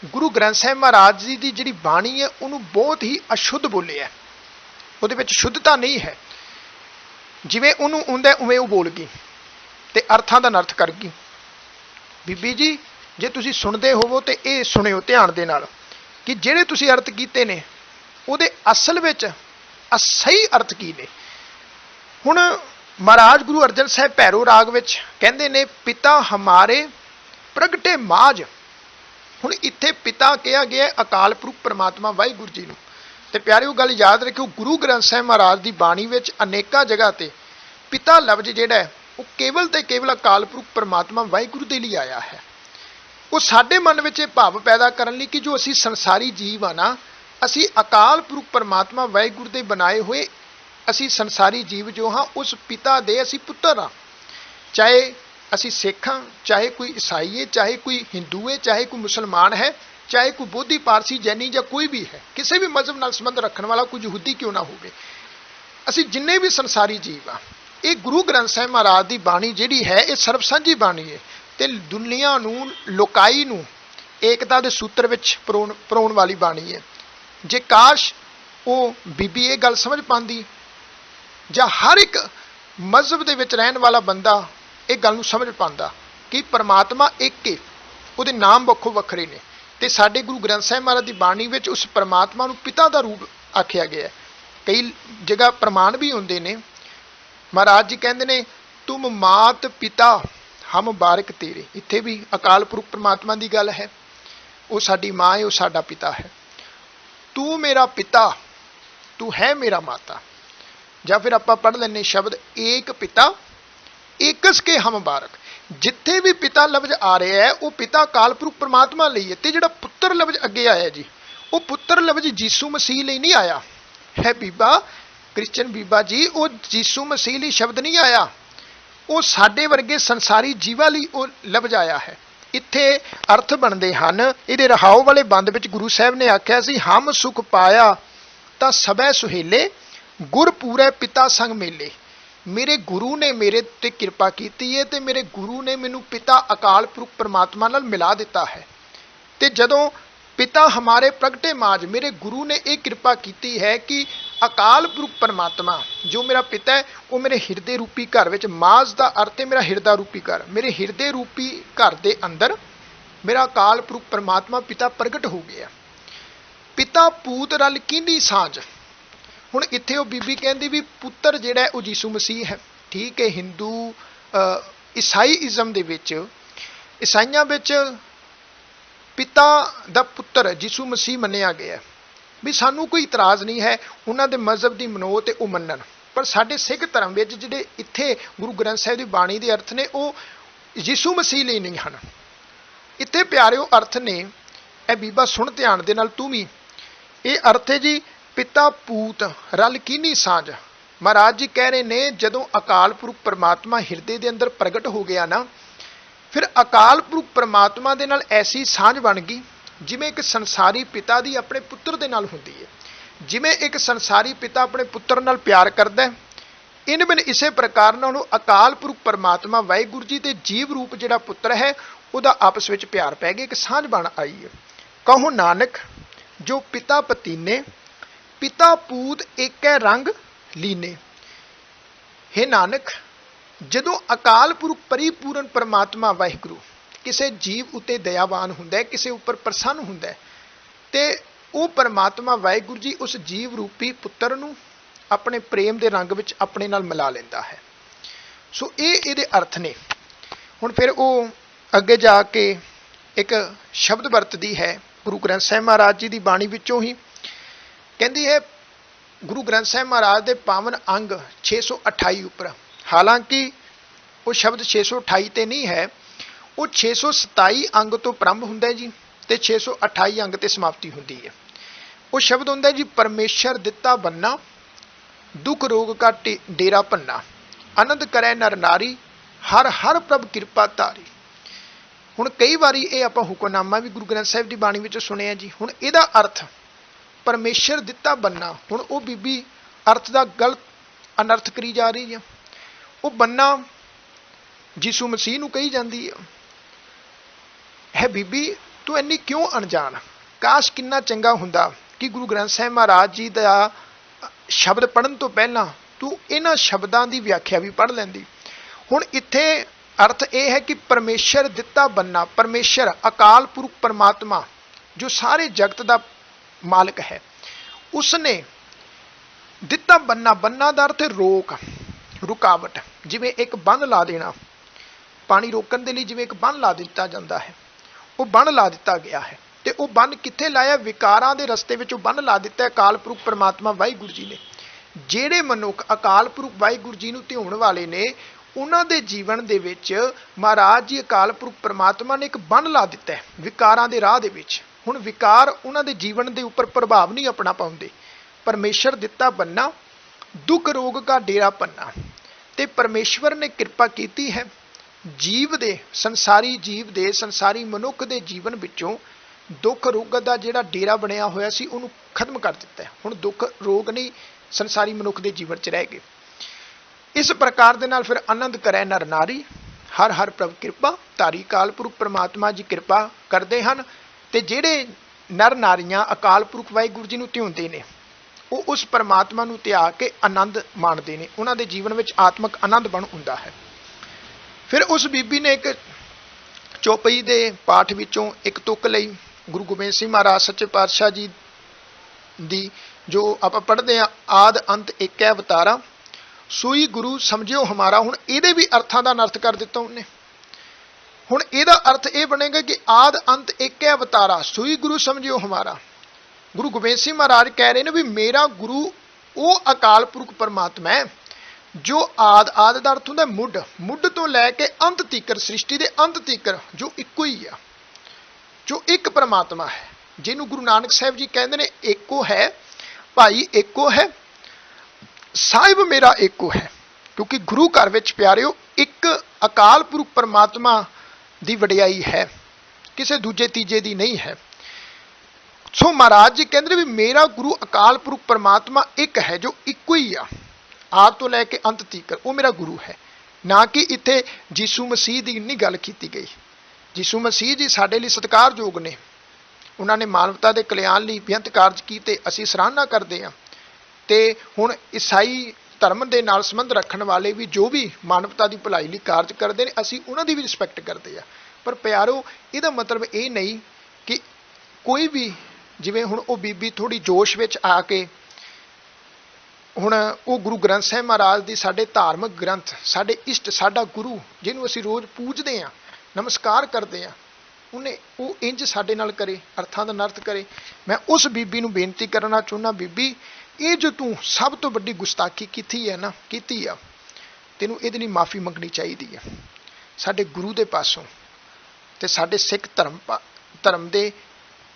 ਗੁਰੂ ਗ੍ਰੰਥ ਸਾਹਿਬ ਮਹਾਰਾਜ ਜੀ ਦੀ ਜਿਹੜੀ ਬਾਣੀ ਹੈ, ਉਹਨੂੰ ਬਹੁਤ ਹੀ ਅਸ਼ੁੱਧ ਬੋਲਿਆ ਹੈ। ਉਹਦੇ ਵਿੱਚ ਸ਼ੁੱਧਤਾ ਨਹੀਂ ਹੈ। ਜਿਵੇਂ ਉਹਨੂੰ ਹੁੰਦਾ, ਉਵੇਂ ਉਹ ਬੋਲ ਗਈ ਤੇ ਅਰਥਾਂ ਦਾ ਨਰਥ ਕਰ ਗਈ। ਬੀਬੀ ਜੀ, ਜੇ ਤੁਸੀਂ ਸੁਣਦੇ ਹੋਵੋ ਤੇ ਇਹ ਸੁਣਿਓ ਧਿਆਨ ਦੇ ਨਾਲ ਕਿ ਜਿਹੜੇ ਤੁਸੀਂ ਅਰਥ ਕੀਤੇ ਨੇ, ਉਹਦੇ ਅਸਲ ਵਿੱਚ ਅਸਹੀ ਅਰਥ ਕੀ ਨੇ? ਹੁਣ ਮਹਾਰਾਜ ਗੁਰੂ ਅਰਜਨ ਸਾਹਿਬ ਭੈਰੋ ਰਾਗ ਵਿੱਚ ਕਹਿੰਦੇ ਨੇ, ਪਿਤਾ ਹਮਾਰੇ ਪ੍ਰਗਟੇ ਮਾਜ ਹੁਣ ਇੱਥੇ ਪਿਤਾ ਕਿਹਾ ਗਿਆ ਅਕਾਲ ਪੁਰਖ ਪ੍ਰਮਾਤਮਾ ਵਾਹਿਗੁਰੂ ਜੀ ਨੂੰ। ਤੇ ਪਿਆਰਿਓ, ਗੱਲ ਯਾਦ ਰੱਖਿਓ, ਗੁਰੂ ਗ੍ਰੰਥ ਸਾਹਿਬ ਮਹਾਰਾਜ ਦੀ ਬਾਣੀ ਵਿੱਚ ਅਨੇਕਾਂ ਜਗ੍ਹਾ ਤੇ ਪਿਤਾ ਲਫ਼ਜ਼ ਜਿਹੜਾ ਹੈ, ਉਹ ਕੇਵਲ ਤੇ ਕੇਵਲ ਅਕਾਲ ਪੁਰਖ ਪ੍ਰਮਾਤਮਾ ਵਾਹਿਗੁਰੂ ਦੇ ਲਈ ਆਇਆ ਹੈ। ਉਹ ਸਾਡੇ ਮਨ ਵਿੱਚ ਇਹ ਭਾਵ ਪੈਦਾ ਕਰਨ ਲਈ ਕਿ ਜੋ ਅਸੀਂ ਸੰਸਾਰੀ ਜੀਵ ਆ ਨਾ, ਅਸੀਂ ਅਕਾਲ ਪੁਰਖ ਪਰਮਾਤਮਾ ਵਾਹਿਗੁਰੂ ਦੇ ਬਣਾਏ ਹੋਏ ਅਸੀਂ ਸੰਸਾਰੀ ਜੀਵ ਜੋ ਹਾਂ, ਉਸ ਪਿਤਾ ਦੇ ਅਸੀਂ ਪੁੱਤਰ ਹਾਂ। ਚਾਹੇ ਅਸੀਂ ਸਿੱਖ ਹਾਂ ਚਾਹੇ ਕੋਈ ਈਸਾਈ ਹੈ, ਚਾਹੇ ਕੋਈ ਹਿੰਦੂ ਹੈ, ਚਾਹੇ ਕੋਈ ਮੁਸਲਮਾਨ ਹੈ, ਚਾਹੇ ਕੋਈ ਬੋਧੀ ਪਾਰਸੀ, ਜੈਨੀ ਜਾਂ ਕੋਈ ਵੀ ਹੈ, ਕਿਸੇ ਵੀ ਮਜ਼ਹਬ ਨਾਲ ਸੰਬੰਧ ਰੱਖਣ ਵਾਲਾ ਕੋਈ ਯਹੂਦੀ ਕਿਉਂ ਨਾ ਹੋਵੇ? ਅਸੀਂ ਜਿੰਨੇ ਵੀ ਸੰਸਾਰੀ ਜੀਵ ਆ, ਇਹ ਗੁਰੂ ਗ੍ਰੰਥ ਸਾਹਿਬ ਮਹਾਰਾਜ ਦੀ ਬਾਣੀ ਜਿਹੜੀ ਹੈ, ਇਹ ਸਰਬਸਾਂਝੀ ਬਾਣੀ ਹੈ ਤੇ ਦੁਨੀਆ ਨੂੰ, ਲੋਕਾਈ ਨੂੰ ਏਕਤਾ ਦੇ ਸੂਤਰ ਵਿੱਚ ਪਰੋਣ ਪਰੋਣ ਵਾਲੀ ਬਾਣੀ ਹੈ। ਜੇ ਕਾਸ਼ ਉਹ ਬੀਬੀ ਇਹ ਗੱਲ ਸਮਝ ਪਾਉਂਦੀ ਜਾਂ ਹਰ ਇੱਕ ਮਜ਼ਹਬ ਦੇ ਵਿੱਚ ਰਹਿਣ ਵਾਲਾ ਬੰਦਾ ਇਹ ਗੱਲ ਨੂੰ ਸਮਝ ਪਾਉਂਦਾ ਕਿ ਪਰਮਾਤਮਾ ਇੱਕ ਹੈ ਉਹਦੇ ਨਾਮ ਵੱਖੋ ਵੱਖਰੇ ਨੇ। ਤੇ ਸਾਡੇ ਗੁਰੂ ਗ੍ਰੰਥ ਸਾਹਿਬ ਮਹਾਰਾਜ ਦੀ ਬਾਣੀ ਵਿੱਚ ਉਸ ਪਰਮਾਤਮਾ ਨੂੰ ਪਿਤਾ ਦਾ ਰੂਪ ਆਖਿਆ ਗਿਆ ਹੈ। ਕਈ ਜਗ੍ਹਾ ਪ੍ਰਮਾਣ ਵੀ ਹੁੰਦੇ ਨੇ। ਮਹਾਰਾਜ ਜੀ ਕਹਿੰਦੇ ਨੇ, ਤੁਮ ਮਾਤ ਪਿਤਾ, ਹਮ ਬਾਰਕ ਤੇਰੇ। ਇੱਥੇ ਵੀ ਅਕਾਲ ਪੁਰਖ ਪਰਮਾਤਮਾ ਦੀ ਗੱਲ ਹੈ। ਉਹ ਸਾਡੀ ਮਾਂ ਹੈ, ਉਹ ਸਾਡਾ ਪਿਤਾ ਹੈ। ਤੂੰ ਮੇਰਾ ਪਿਤਾ, ਤੂੰ ਹੈ ਮੇਰਾ ਮਾਤਾ। ਜਾਂ ਫਿਰ ਆਪਾਂ ਪੜ੍ਹ ਲੈਨੇ ਸ਼ਬਦ ਏਕ ਪਿਤਾ ਏਕਸ ਕੇ ਹਮ ਬਾਰਕ। ਜਿੱਥੇ ਵੀ ਪਿਤਾ ਲਫ਼ਜ਼ ਆ ਰਿਹਾ ਹੈ, ਉਹ ਪਿਤਾ ਕਾਲਪੁਰਖ ਪ੍ਰਮਾਤਮਾ ਲਈ ਹੈ ਤੇ ਜਿਹੜਾ ਪੁੱਤਰ ਲਫ਼ਜ਼ ਅੱਗੇ ਆਇਆ ਜੀ, ਉਹ ਪੁੱਤਰ ਲਫ਼ਜ਼ ਯੀਸੂ ਮਸੀਹ ਲਈ ਨਹੀਂ ਆਇਆ। ਹੈ ਬੀਬਾ ਕ੍ਰਿਸਚੀਅਨ ਬੀਬਾ ਜੀ, ਉਹ ਯੀਸੂ ਮਸੀਹ ਲਈ ਸ਼ਬਦ ਨਹੀਂ ਆਇਆ। ਉਹ ਸਾਡੇ ਵਰਗੇ ਸੰਸਾਰੀ ਜੀਵਾਂ ਲਈ ਉਹ ਲਫ਼ਜ਼ ਆਇਆ ਹੈ। ਇੱਥੇ ਅਰਥ ਬਣਦੇ ਹਨ, ਇਹਦੇ ਰਹਾਉ ਵਾਲੇ ਬੰਦ ਵਿੱਚ ਗੁਰੂ ਸਾਹਿਬ ਨੇ ਆਖਿਆ ਸੀ, ਹਮ ਸੁਖ ਪਾਇਆ ਤਾਂ ਸਭੈ ਸੁਹੇਲੇ, ਗੁਰ ਪੂਰੇ ਪਿਤਾ ਸੰਗ ਮੇਲੇ। ਮੇਰੇ ਗੁਰੂ ਨੇ ਮੇਰੇ ਤੇ ਕਿਰਪਾ ਕੀਤੀ ਹੈ ਤੇ ਮੇਰੇ ਗੁਰੂ ਨੇ ਮੈਨੂੰ ਪਿਤਾ ਅਕਾਲ ਪੁਰਖ ਪਰਮਾਤਮਾ ਨਾਲ ਮਿਲਾ ਦਿੱਤਾ ਹੈ। ਤੇ ਜਦੋਂ ਪਿਤਾ ਹਮਾਰੇ ਪ੍ਰਗਟੇ ਮਾਜ, ਮੇਰੇ ਗੁਰੂ ਨੇ ਇਹ ਕਿਰਪਾ ਕੀਤੀ ਹੈ ਕਿ ਅਕਾਲ ਪੁਰਖ ਪਰਮਾਤਮਾ, ਜੋ ਮੇਰਾ ਪਿਤਾ ਹੈ, ਉਹ ਮੇਰੇ ਹਿਰਦੇ ਰੂਪੀ ਘਰ ਵਿੱਚ ਮਾਜ ਦਾ ਅਰਥ ਹੈ ਮੇਰਾ ਹਿਰਦਾ ਰੂਪੀ ਘਰ। ਮੇਰੇ ਹਿਰਦੇ ਰੂਪੀ ਘਰ ਦੇ ਅੰਦਰ ਮੇਰਾ ਅਕਾਲ ਪੁਰਖ ਪਰਮਾਤਮਾ ਪਿਤਾ ਪ੍ਰਗਟ ਹੋ ਗਿਆ। ਪਿਤਾ ਪੂਤ ਰਲ ਕੀਨੀ ਸਾਂਝ ਹੁਣ ਇੱਥੇ ਉਹ ਬੀਬੀ ਕਹਿੰਦੀ ਵੀ ਪੁੱਤਰ ਜਿਹੜਾ ਉਹ ਯਿਸੂ ਮਸੀਹ ਹੈ। ਠੀਕ ਹੈ ਹਿੰਦੂ ਅ, ਈਸਾਈਇਜ਼ਮ ਦੇ ਵਿੱਚ ਈਸਾਈਆਂ ਵਿੱਚ ਪਿਤਾ ਦਾ ਪੁੱਤਰ ਯੀਸੂ ਮਸੀਹ ਮੰਨਿਆ ਗਿਆ ਵੀ ਸਾਨੂੰ ਕੋਈ ਇਤਰਾਜ਼ ਨਹੀਂ ਹੈ ਉਹਨਾਂ ਦੇ ਮਜ਼ਹਬ ਦੀ ਮਨੋ ਤੇ ਉਹ ਮੰਨਣ। ਪਰ ਸਾਡੇ ਸਿੱਖ ਧਰਮ ਵਿੱਚ ਜਿਹੜੇ ਇੱਥੇ ਗੁਰੂ ਗ੍ਰੰਥ ਸਾਹਿਬ ਦੀ ਬਾਣੀ ਦੇ ਅਰਥ ਨੇ ਉਹ ਯਿਸੂ ਮਸੀਹ ਲਈ ਨਹੀਂ ਹਨ। ਇੱਥੇ ਪਿਆਰਿਓ ਅਰਥ ਨੇ ਇਹ ਬੀਬਾ ਸੁਣ ਧਿਆਨ ਦੇ ਨਾਲ ਤੂੰ ਵੀ। ਇਹ ਅਰਥ ਹੈ ਜੀ ਪਿਤਾ ਪੂਤ, ਰਲ ਕੀਨੀ ਸਾਂਝ। ਮਹਾਰਾਜ ਜੀ ਕਹਿ ਰਹੇ ਨੇ, ਜਦੋਂ ਅਕਾਲ ਪੁਰਖ ਪਰਮਾਤਮਾ ਹਿਰਦੇ ਦੇ ਅੰਦਰ ਪ੍ਰਗਟ ਹੋ ਗਿਆ ਨਾ, ਫਿਰ ਅਕਾਲ ਪੁਰਖ ਪਰਮਾਤਮਾ ਦੇ ਨਾਲ ਐਸੀ ਸਾਂਝ ਬਣ ਗਈ, ਜਿਵੇਂ ਇੱਕ ਸੰਸਾਰੀ ਪਿਤਾ ਦੀ ਆਪਣੇ ਪੁੱਤਰ ਦੇ ਨਾਲ ਹੁੰਦੀ ਹੈ। ਜਿਵੇਂ ਇੱਕ ਸੰਸਾਰੀ ਪਿਤਾ ਆਪਣੇ ਪੁੱਤਰ ਨਾਲ ਪਿਆਰ ਕਰਦਾ ਹੈ, ਇਨ ਬਿਨ ਇਸੇ ਪ੍ਰਕਾਰ ਨਾਲ ਉਹ ਅਕਾਲ ਪੁਰਖ ਪਰਮਾਤਮਾ ਵਾਹਿਗੁਰੂ ਜੀ ਤੇ ਜੀਵ ਰੂਪ ਜਿਹੜਾ ਪੁੱਤਰ ਹੈ, ਉਹਦਾ ਆਪਸ ਵਿੱਚ ਪਿਆਰ ਪੈ ਗਿਆ, ਇੱਕ ਸਾਂਝ ਬਣ ਆਈ ਹੈ। ਕਹੋ ਨਾਨਕ, ਜੋ ਪਿਤਾ ਪਤੀਨੇ ਪਿਤਾ ਪੂਤ ਏਕੈ ਰੰਗ ਲੀਨੇ। ਹੈ ਨਾਨਕ, ਜਦੋਂ ਅਕਾਲ ਪੁਰਖ ਪਰਿਪੂਰਨ ਪਰਮਾਤਮਾ ਵਾਹਿਗੁਰੂ ਕਿਸੇ ਜੀਵ ਉਤੇ ਦਇਆਵਾਨ ਹੁੰਦਾ ਹੈ, ਕਿਸੇ ਉੱਪਰ ਪ੍ਰਸੰਨ ਹੁੰਦਾ ਹੈ, ਤੇ ਉਹ ਪਰਮਾਤਮਾ ਵਾਹਿਗੁਰੂ ਜੀ ਉਸ ਜੀਵ ਰੂਪੀ ਪੁੱਤਰ ਨੂੰ ਆਪਣੇ ਪ੍ਰੇਮ ਦੇ ਰੰਗ ਵਿੱਚ ਆਪਣੇ ਨਾਲ ਮਿਲਾ ਲੈਂਦਾ ਹੈ। ਸੋ ਇਹ ਇਹਦੇ ਅਰਥ ਨੇ। ਹੁਣ ਫਿਰ ਉਹ ਅੱਗੇ ਜਾ ਕੇ ਇੱਕ ਸ਼ਬਦ ਵਰਤਦੀ ਹੈ, ਗੁਰੂ ਗ੍ਰੰਥ ਸਾਹਿਬ ਮਹਾਰਾਜ ਜੀ ਦੀ ਬਾਣੀ ਵਿੱਚੋਂ ਹੀ ਕਹਿੰਦੀ ਹੈ ਗੁਰੂ ਗ੍ਰੰਥ ਸਾਹਿਬ ਮਹਾਰਾਜ ਦੇ ਪਾਵਨ ਅੰਗ 628 ਉੱਪਰ। ਹਾਲਾਂਕਿ ਉਹ ਸ਼ਬਦ 628 ਤੇ ਨਹੀਂ ਹੈ। ਉਹ 627 ਅੰਗ ਤੋਂ ਪ੍ਰਾਰੰਭ ਹੁੰਦਾ ਹੈ ਜੀ ਤੇ 628 ਅੰਗ ਤੇ ਸਮਾਪਤੀ ਹੁੰਦੀ ਹੈ। ਉਹ ਸ਼ਬਦ ਹੁੰਦਾ ਜੀ, ਪਰਮੇਸ਼ਰ ਦਿੱਤਾ ਬੰਨਾ, ਦੁੱਖ ਰੋਗ ਕਾ ਡੇਰਾ ਪੰਨਾ ਆਨੰਦ ਕਰੈ ਨਰ ਨਾਰੀ, ਹਰ ਹਰ ਪ੍ਰਭ ਕਿਰਪਾ ਧਾਰੀ। ਹੁਣ ਕਈ ਵਾਰੀ ਇਹ ਆਪਾਂ ਹੁਕਮਨਾਮਾ ਵੀ ਗੁਰੂ ਗ੍ਰੰਥ ਸਾਹਿਬ ਦੀ ਬਾਣੀ ਵਿੱਚ ਸੁਣਿਆ ਜੀ। ਹੁਣ ਇਹਦਾ ਅਰਥ ਪਰਮੇਸ਼ਰ ਦਿੱਤਾ ਬੰਨਾ। ਹੁਣ ਉਹ ਬੀਬੀ ਅਰਥ ਦਾ ਗਲਤ, ਅਨਰਥ ਕਰੀ ਜਾ ਰਹੀ ਹੈ ਉਹ ਬੰਨਾ ਯਿਸੂ ਮਸੀਹ ਨੂੰ ਕਹੀ ਜਾਂਦੀ ਹੈ ਹੈ ਬੀਬੀ, ਤੂੰ ਇੰਨੀ ਕਿਉਂ ਅਣਜਾਣ? ਕਾਸ਼ ਕਿੰਨਾ ਚੰਗਾ ਹੁੰਦਾ ਕਿ ਗੁਰੂ ਗ੍ਰੰਥ ਸਾਹਿਬ ਮਹਾਰਾਜ ਜੀ ਦਾ ਸ਼ਬਦ ਪੜਨ ਤੋਂ ਪਹਿਲਾਂ ਤੂੰ ਇਹਨਾਂ ਸ਼ਬਦਾਂ ਦੀ ਵਿਆਖਿਆ ਵੀ ਪੜ ਲੈਂਦੀ। ਹੁਣ ਇੱਥੇ ਅਰਥ ਇਹ ਹੈ ਕਿ ਪਰਮੇਸ਼ਰ ਦਿੱਤਾ ਬੰਨਾ, ਪਰਮੇਸ਼ਰ, ਅਕਾਲ ਪੁਰਖ ਪਰਮਾਤਮਾ, ਜੋ ਸਾਰੇ ਜਗਤ ਦਾ ਮਾਲਕ ਹੈ। ਉਸਨੇ ਦਿੱਤਾ ਬੰਨਾ ਬੰਨਾ ਦਾ ਅਰਥ ਰੋਕ, ਰੁਕਾਵਟ। ਜਿਵੇਂ ਇੱਕ ਬੰਨ ਲਾ ਦੇਣਾ, ਪਾਣੀ ਰੋਕਣ ਦੇ ਲਈ ਜਿਵੇਂ ਇੱਕ ਬੰਨ ਲਾ ਦਿੱਤਾ ਜਾਂਦਾ ਹੈ, ਉਹ ਬੰਨ ਲਾ ਦਿੱਤਾ ਗਿਆ ਹੈ ਤੇ ਉਹ ਬੰਨ ਕਿੱਥੇ ਲਾਇਆ? ਵਿਕਾਰਾਂ ਦੇ ਰਸਤੇ ਵਿੱਚ ਉਹ ਬੰਨ ਲਾ ਦਿੱਤਾ ਹੈ ਅਕਾਲ ਪੁਰਖ ਪਰਮਾਤਮਾ ਵਾਹਿਗੁਰੂ ਜੀ ਨੇ। ਜਿਹੜੇ ਮਨੁੱਖ ਅਕਾਲ ਪੁਰਖ ਵਾਹਿਗੁਰੂ ਜੀ ਨੂੰ ਧਿਆਉਣ ਵਾਲੇ ਨੇ, ਉਹਨਾਂ ਦੇ ਜੀਵਨ ਦੇ ਵਿੱਚ ਮਹਾਰਾਜ ਜੀ ਅਕਾਲ ਪੁਰਖ ਪਰਮਾਤਮਾ ਨੇ ਇੱਕ ਬੰਨ ਲਾ ਦਿੱਤਾ ਹੈ ਵਿਕਾਰਾਂ ਦੇ ਰਾਹ ਦੇ ਵਿੱਚ। ਹੁਣ ਵਿਕਾਰ ਉਹਨਾਂ ਦੇ ਜੀਵਨ ਦੇ ਉੱਪਰ ਪ੍ਰਭਾਵ ਨਹੀਂ ਆਪਣਾ ਪਾਉਂਦੇ। ਪਰਮੇਸ਼ਰ ਦਿੱਤਾ ਬੰਨਾ, ਦੁੱਖ ਰੋਗ ਦਾ ਡੇਰਾ ਪੰਨਾ। ਤੇ ਪਰਮੇਸ਼ਵਰ ਨੇ ਕਿਰਪਾ ਕੀਤੀ ਹੈ, ਜੀਵ ਦੇ, ਸੰਸਾਰੀ ਜੀਵ ਦੇ, ਸੰਸਾਰੀ ਮਨੁੱਖ ਦੇ ਜੀਵਨ ਵਿੱਚੋਂ ਦੁੱਖ ਰੋਗ ਦਾ ਜਿਹੜਾ ਡੇਰਾ ਬਣਿਆ ਹੋਇਆ ਸੀ, ਉਹਨੂੰ ਖਤਮ ਕਰ ਦਿੱਤਾ ਹੈ। ਹੁਣ ਦੁੱਖ ਰੋਗ ਨਹੀਂ, ਸੰਸਾਰੀ ਮਨੁੱਖ ਦੇ ਜੀਵਨ 'ਚ ਰਹਿ ਗਏ। ਇਸ ਪ੍ਰਕਾਰ ਦੇ ਨਾਲ ਫਿਰ ਆਨੰਦ ਕਰੈ ਨਰ ਨਾਰੀ। ਹਰ ਹਰ ਪ੍ਰਭ ਕਿਰਪਾ, ਧਾਰੀ ਕਾਲ ਪੁਰਖ ਪ੍ਰਮਾਤਮਾ ਜੀ ਕਿਰਪਾ ਕਰਦੇ ਹਨ। ਤੇ ਜਿਹੜੇ ਨਰ ਨਾਰੀਆਂ ਅਕਾਲ ਪੁਰਖ ਵਾਹਿਗੁਰੂ ਜੀ ਨੂੰ ਧਿਆਉਂਦੇ ਨੇ, ਉਹ ਉਸ ਪਰਮਾਤਮਾ ਨੂੰ ਧਿਆ ਕੇ ਆਨੰਦ ਮਾਣਦੇ ਨੇ। ਉਹਨਾਂ ਦੇ ਜੀਵਨ ਵਿੱਚ ਆਤਮਿਕ ਆਨੰਦ ਬਣ ਹੁੰਦਾ ਹੈ। ਫਿਰ ਉਸ ਬੀਬੀ ਨੇ ਇੱਕ ਚੌਪਈ ਦੇ ਪਾਠ ਵਿੱਚੋਂ ਇੱਕ ਤੁਕ ਲਈ ਗੁਰੂ ਗੋਬਿੰਦ ਸਿੰਘ ਮਹਾਰਾਜ ਸੱਚੇ ਪਾਤਸ਼ਾਹ ਜੀ ਦੀ, ਜੋ ਆਪਾਂ ਪੜ੍ਹਦੇ ਆ ਆਦ ਅੰਤ ਇੱਕ ਹੈ ਅਵਤਾਰਾ, ਸੂਈ ਗੁਰੂ ਸਮਝਿਓ ਹਮਾਰਾ ਹੁਣ, ਇਹਦੇ ਵੀ ਅਰਥਾਂ ਦਾ ਅਨਰਥ ਕਰ ਦਿੱਤਾ ਉਹਨੇ। ਹੁਣ ਇਹਦਾ ਅਰਥ ਇਹ ਬਣੇਗਾ ਕਿ ਆਦ ਅੰਤ ਇੱਕ ਹੈ ਅਵਤਾਰਾ, ਸੂਈ ਗੁਰੂ ਸਮਝਿਓ ਹਮਾਰਾ। ਗੁਰੂ ਗੋਬਿੰਦ ਸਿੰਘ ਮਹਾਰਾਜ ਕਹਿ ਰਹੇ ਨੇ ਵੀ ਮੇਰਾ ਗੁਰੂ ਉਹ ਅਕਾਲ ਪੁਰਖ ਪਰਮਾਤਮਾ ਹੈ, ਜੋ ਆਦ ਆਦ ਦਾ ਅਰਥ ਹੁੰਦਾ ਮੁੱਢ। ਮੁੱਢ ਤੋਂ ਲੈ ਕੇ ਅੰਤ ਤੀਕਰ, ਸ੍ਰਿਸ਼ਟੀ ਦੇ ਅੰਤ ਤੀਕਰ, ਜੋ ਇੱਕੋ ਹੀ ਆ, ਜੋ ਇੱਕ ਪਰਮਾਤਮਾ ਹੈ। ਜਿਹਨੂੰ ਗੁਰੂ ਨਾਨਕ ਸਾਹਿਬ ਜੀ ਕਹਿੰਦੇ ਨੇ, ਇੱਕੋ ਹੈ, ਭਾਈ ਇੱਕੋ ਹੈ, ਸਾਹਿਬ ਮੇਰਾ ਇੱਕੋ ਹੈ। ਕਿਉਂਕਿ ਗੁਰੂ ਘਰ ਵਿੱਚ ਪਿਆਰਿਓ, ਇੱਕ ਅਕਾਲ ਪੁਰਖ ਪਰਮਾਤਮਾ ਦੀ ਵਡਿਆਈ ਹੈ, ਕਿਸੇ ਦੂਜੇ ਤੀਜੇ ਦੀ ਨਹੀਂ ਹੈ। ਸੋ ਮਹਾਰਾਜ ਜੀ ਕਹਿੰਦੇ ਵੀ ਮੇਰਾ ਗੁਰੂ ਅਕਾਲ ਪੁਰਖ ਪਰਮਾਤਮਾ ਇੱਕ ਹੈ ਜੋ ਇੱਕੋ ਹੀ ਆ। ਆਪ ਤੋਂ ਲੈ ਕੇ ਅੰਤ ਤੀਕਰ ਉਹ ਮੇਰਾ ਗੁਰੂ ਹੈ। ਨਾ ਕਿ ਇੱਥੇ ਯੀਸ਼ੂ ਮਸੀਹ ਦੀ ਨਹੀਂ ਗੱਲ ਕੀਤੀ ਗਈ। ਯੀਸ਼ੂ ਮਸੀਹ ਜੀ ਸਾਡੇ ਲਈ ਸਤਿਕਾਰਯੋਗ ਨੇ। ਉਹਨਾਂ ਨੇ ਮਾਨਵਤਾ ਦੇ ਕਲਿਆਣ ਲਈ ਬੇਅੰਤ ਕਾਰਜ ਕੀਤੇ, ਅਸੀਂ ਸਰਾਹਨਾ ਕਰਦੇ ਹਾਂ। ਤੇ ਹੁਣ ਈਸਾਈ ਧਰਮ ਦੇ ਨਾਲ ਸੰਬੰਧ ਰੱਖਣ ਵਾਲੇ ਵੀ ਜੋ ਵੀ ਮਾਨਵਤਾ ਦੀ ਭਲਾਈ ਲਈ ਕਾਰਜ ਕਰਦੇ ਨੇ, ਅਸੀਂ ਉਹਨਾਂ ਦੀ ਵੀ ਰਿਸਪੈਕਟ ਕਰਦੇ ਆ। ਪਰ ਪਿਆਰੋ, ਇਹਦਾ ਮਤਲਬ ਇਹ ਨਹੀਂ ਕਿ ਕੋਈ ਵੀ ਜਿਵੇਂ ਹੁਣ ਉਹ ਬੀਬੀ ਥੋੜੀ ਜੋਸ਼ ਵਿੱਚ ਆ ਕੇ ਹੁਣ ਉਹ ਗੁਰੂ ਗ੍ਰੰਥ ਸਾਹਿਬ ਮਹਾਰਾਜ ਦੀ ਸਾਡੇ ਧਾਰਮਿਕ ਗ੍ਰੰਥ, ਸਾਡੇ ਇਸ਼ਟ, ਸਾਡਾ ਗੁਰੂ ਜਿਹਨੂੰ ਅਸੀਂ ਰੋਜ਼ ਪੂਜਦੇ ਆ, ਨਮਸਕਾਰ ਕਰਦੇ ਆ, ਉਹਨੇ ਉਹ ਇੰਜ ਸਾਡੇ ਨਾਲ ਕਰੇ, ਅਰਥਾਂ ਦਾ ਨਰਥ ਕਰੇ। ਮੈਂ ਉਸ ਬੀਬੀ ਨੂੰ ਬੇਨਤੀ ਕਰਨਾ ਚਾਹੁੰਦਾ, ਬੀਬੀ ਇਹ ਜੋ ਤੂੰ ਸਭ ਤੋਂ ਵੱਡੀ ਗੁਸਤਾਖੀ ਕੀਤੀ ਹੈ ਨਾ, ਕੀਤੀ ਆ, ਤੈਨੂੰ ਇਹਦੇ ਲਈ ਮਾਫੀ ਮੰਗਣੀ ਚਾਹੀਦੀ ਹੈ ਸਾਡੇ ਗੁਰੂ ਦੇ ਪਾਸੋਂ ਤੇ ਸਾਡੇ ਸਿੱਖ ਧਰਮ ਪਾ- ਧਰਮ ਦੇ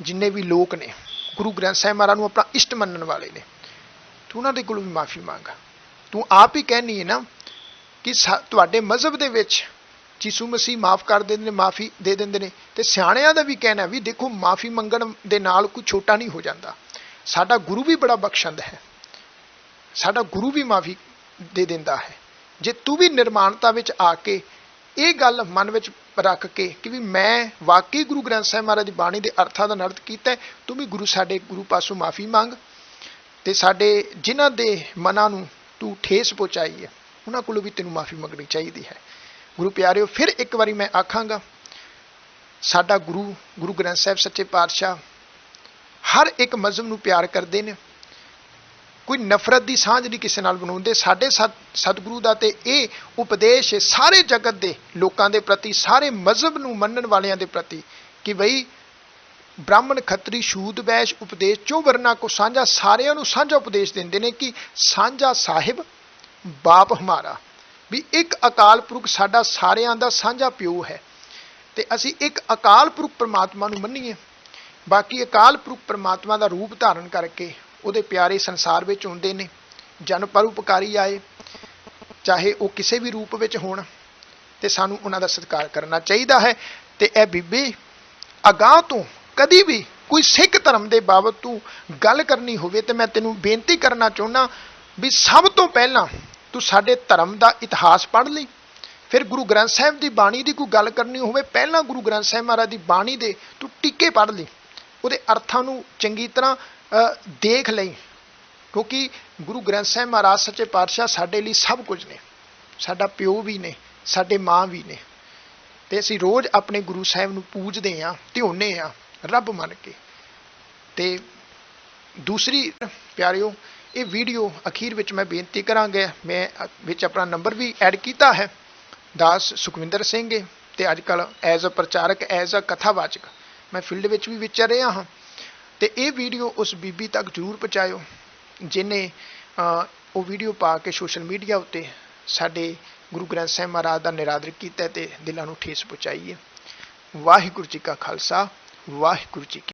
ਜਿੰਨੇ ਵੀ ਲੋਕ ਨੇ, ਗੁਰੂ ਗ੍ਰੰਥ ਸਾਹਿਬ ਮਹਾਰਾਜ ਨੂੰ ਆਪਣਾ ਇਸ਼ਟ ਮੰਨਣ ਵਾਲੇ ਨੇ, ਤੂੰ ਉਹਨਾਂ ਦੇ ਕੋਲੋਂ ਵੀ ਮਾਫੀ ਮੰਗ। ਤੂੰ ਆਪ ਹੀ ਕਹਿਨੀ ਹੈ ਨਾ ਕਿ ਸਾ- ਤੁਹਾਡੇ ਮਜ਼ਹਬ ਦੇ ਵਿੱਚ ਯਿਸੂ ਮਸੀਹ ਮਾਫ ਕਰ ਦਿੰਦੇ ਨੇ, ਮਾਫੀ ਦੇ ਦਿੰਦੇ ਨੇ ਤੇ ਸਿਆਣਿਆਂ ਦਾ ਵੀ ਕਹਿਣਾ ਵੀ ਦੇਖੋ ਮਾਫੀ ਮੰਗਣ ਦੇ ਨਾਲ ਕੋਈ ਛੋਟਾ ਨਹੀਂ ਹੋ ਜਾਂਦਾ। ਸਾਡਾ ਗੁਰੂ ਵੀ ਬੜਾ ਬਖਸ਼ੰਦ ਹੈ। ਸਾਡਾ ਗੁਰੂ ਵੀ ਮਾਫੀ ਦੇ ਦਿੰਦਾ ਹੈ। ਜੇ ਤੂੰ ਵੀ ਨਿਰਮਾਣਤਾ ਵਿੱਚ ਆ ਕੇ ਇਹ ਗੱਲ ਮਨ ਵਿੱਚ ਰੱਖ ਕੇ ਕਿ ਵੀ ਮੈਂ ਵਾਕਈ ਗੁਰੂ ਗ੍ਰੰਥ ਸਾਹਿਬ ਮਹਾਰਾਜ ਦੀ ਬਾਣੀ ਦੇ ਅਰਥਾਂ ਦਾ ਨਰਤ ਕੀਤਾ ਹੈ, ਤੂੰ ਵੀ ਗੁਰੂ ਸਾਡੇ ਗੁਰੂ ਪਾਸੋਂ ਮਾਫੀ ਮੰਗ ਤੇ ਸਾਡੇ ਜਿਨ੍ਹਾਂ ਦੇ ਮਨਾਂ ਨੂੰ ਤੂੰ ਠੇਸ ਪਹੁੰਚਾਈ ਹੈ ਉਹਨਾਂ ਕੋਲੋਂ ਵੀ ਤੈਨੂੰ ਮਾਫੀ ਮੰਗਣੀ ਚਾਹੀਦੀ ਹੈ। ਗੁਰੂ ਪਿਆਰਿਓ ਫਿਰ ਇੱਕ ਵਾਰੀ ਮੈਂ ਆਖਾਂਗਾ ਸਾਡਾ ਗੁਰੂ ਗੁਰੂ ਗ੍ਰੰਥ ਸਾਹਿਬ ਸੱਚੇ ਪਾਤਸ਼ਾਹ ਹਰ ਇੱਕ ਮਜ਼ਹਬ ਨੂੰ ਪਿਆਰ ਕਰਦੇ ਨੇ। ਕੋਈ ਨਫ਼ਰਤ ਦੀ ਸਾਂਝ ਨਹੀਂ ਕਿਸੇ ਨਾਲ ਬਣਾਉਂਦੇ। ਸਾਡੇ ਸਤ- ਸਤਿਗੁਰੂ ਦਾ ਤੇ ਇਹ ਉਪਦੇਸ਼ ਹੈ ਸਾਰੇ ਜਗਤ ਦੇ ਲੋਕਾਂ ਦੇ ਪ੍ਰਤੀ, ਸਾਰੇ ਮਜ਼ਹਬ ਨੂੰ ਮੰਨਣ ਵਾਲਿਆਂ ਦੇ ਪ੍ਰਤੀ ਕਿ ਬਈ ਬ੍ਰਾਹਮਣ ਖੱਤਰੀ ਸ਼ੂਦ ਵੈਸ਼ ਉਪਦੇਸ਼ ਚੋਂ ਵਰਨਾ ਕੋ ਸਾਂਝਾ, ਸਾਰਿਆਂ ਨੂੰ ਸਾਂਝਾ ਉਪਦੇਸ਼ ਦਿੰਦੇ ਨੇ ਕਿ ਸਾਂਝਾ ਸਾਹਿਬ, ਬਾਪ ਹਮਾਰਾ। ਵੀ ਇੱਕ ਅਕਾਲ ਪੁਰਖ ਸਾਡਾ ਸਾਰਿਆਂ ਦਾ ਸਾਂਝਾ ਪਿਓ ਹੈ। ਤੇ ਅਸੀਂ ਇੱਕ ਅਕਾਲ ਪੁਰਖ ਪ੍ਰਮਾਤਮਾ ਨੂੰ ਮੰਨੀਏ। ਬਾਕੀ ਅਕਾਲ ਪੁਰਖ ਪਰਮਾਤਮਾ ਦਾ ਰੂਪ ਧਾਰਨ ਕਰਕੇ ਉਹਦੇ ਪਿਆਰੇ ਸੰਸਾਰ ਵਿੱਚ ਹੁੰਦੇ ਨੇ, ਜਨ ਪਰਉਪਕਾਰੀ ਆਏ, ਚਾਹੇ ਉਹ ਕਿਸੇ ਵੀ ਰੂਪ ਵਿੱਚ ਹੋਣ, ਤੇ ਸਾਨੂੰ ਉਹਨਾਂ ਦਾ ਸਤਿਕਾਰ ਕਰਨਾ ਚਾਹੀਦਾ ਹੈ। ਤੇ ਇਹ ਬੀਬੀ, ਅਗਾਹ ਤੋਂ ਕਦੀ ਵੀ ਕੋਈ ਸਿੱਖ ਧਰਮ ਦੇ ਬਾਬਤ ਤੂੰ ਗੱਲ ਕਰਨੀ ਹੋਵੇ, ਤੇ ਮੈਂ ਤੈਨੂੰ ਬੇਨਤੀ ਕਰਨਾ ਚਾਹੁੰਦਾ ਵੀ ਸਭ ਤੋਂ ਪਹਿਲਾਂ ਤੂੰ ਸਾਡੇ ਧਰਮ ਦਾ ਇਤਿਹਾਸ ਪੜ੍ਹ ਲਈ। ਫਿਰ ਗੁਰੂ ਗ੍ਰੰਥ ਸਾਹਿਬ ਦੀ ਬਾਣੀ ਦੀ ਕੋਈ ਗੱਲ ਕਰਨੀ ਹੋਵੇ, ਪਹਿਲਾਂ ਗੁਰੂ ਗ੍ਰੰਥ ਸਾਹਿਬ ਮਹਾਰਾਜ ਦੀ ਬਾਣੀ ਦੇ ਤੂੰ ਟੀਕੇ ਪੜ੍ਹ ਲਈ। ਉਹਦੇ ਅਰਥਾਂ ਨੂੰ ਚੰਗੀ ਤਰ੍ਹਾਂ ਦੇਖ ਲਈ। ਕਿਉਂਕਿ ਗੁਰੂ ਗ੍ਰੰਥ ਸਾਹਿਬ ਮਹਾਰਾਜ ਸੱਚੇ ਪਾਤਸ਼ਾਹ ਸਾਡੇ ਲਈ ਸਭ ਕੁਝ ਨੇ। ਸਾਡਾ ਪਿਓ ਵੀ ਨੇ, ਸਾਡੇ ਮਾਂ ਵੀ ਨੇ। ਤੇ ਅਸੀਂ ਰੋਜ਼ ਆਪਣੇ ਗੁਰੂ ਸਾਹਿਬ ਨੂੰ ਪੂਜਦੇ ਆਂ ਧਿਆਉਂਦੇ ਆਂ ਰੱਬ ਮੰਨ ਕੇ। ਤੇ ਦੂਸਰੀ, ਪਿਆਰਿਓ, ਇਹ ਵੀਡੀਓ ਅਖੀਰ ਵਿੱਚ ਮੈਂ ਬੇਨਤੀ ਕਰਾਂਗਾ, ਮੈਂ ਵਿੱਚ ਆਪਣਾ ਨੰਬਰ ਵੀ ਐਡ ਕੀਤਾ ਹੈ, ਦਾਸ ਸੁਖਵਿੰਦਰ ਸਿੰਘ ਹੈ ਤੇ ਅੱਜ ਕੱਲ ਐਜ਼ ਅ ਪ੍ਰਚਾਰਕ, ਐਜ਼ ਅ ਕਥਾਵਾਚਕ। ਮੈਂ ਫੀਲਡ ਵਿੱਚ ਵੀ ਵਿਚਰ ਰਿਹਾ ਹਾਂ। ਤੇ ਇਹ ਵੀਡੀਓ ਉਸ ਬੀਬੀ ਤੱਕ ਜ਼ਰੂਰ ਪਹੁੰਚਾਇਓ, ਜਿਨੇ ਉਹ ਵੀਡੀਓ ਪਾ ਕੇ ਸੋਸ਼ਲ ਮੀਡੀਆ ਉੱਤੇ ਸਾਡੇ ਗੁਰੂ ਗ੍ਰੰਥ ਸਾਹਿਬ ਮਹਾਰਾਜ ਦਾ ਨਿਰਾਦਰ ਕੀਤਾ ਤੇ ਦਿਲਾਂ ਨੂੰ ਠੇਸ ਪਹੁੰਚਾਈ ਹੈ। ਵਾਹਿਗੁਰੂ ਜੀ ਕਾ ਖਾਲਸਾ, ਵਾਹਿਗੁਰੂ ਜੀ ਕੀ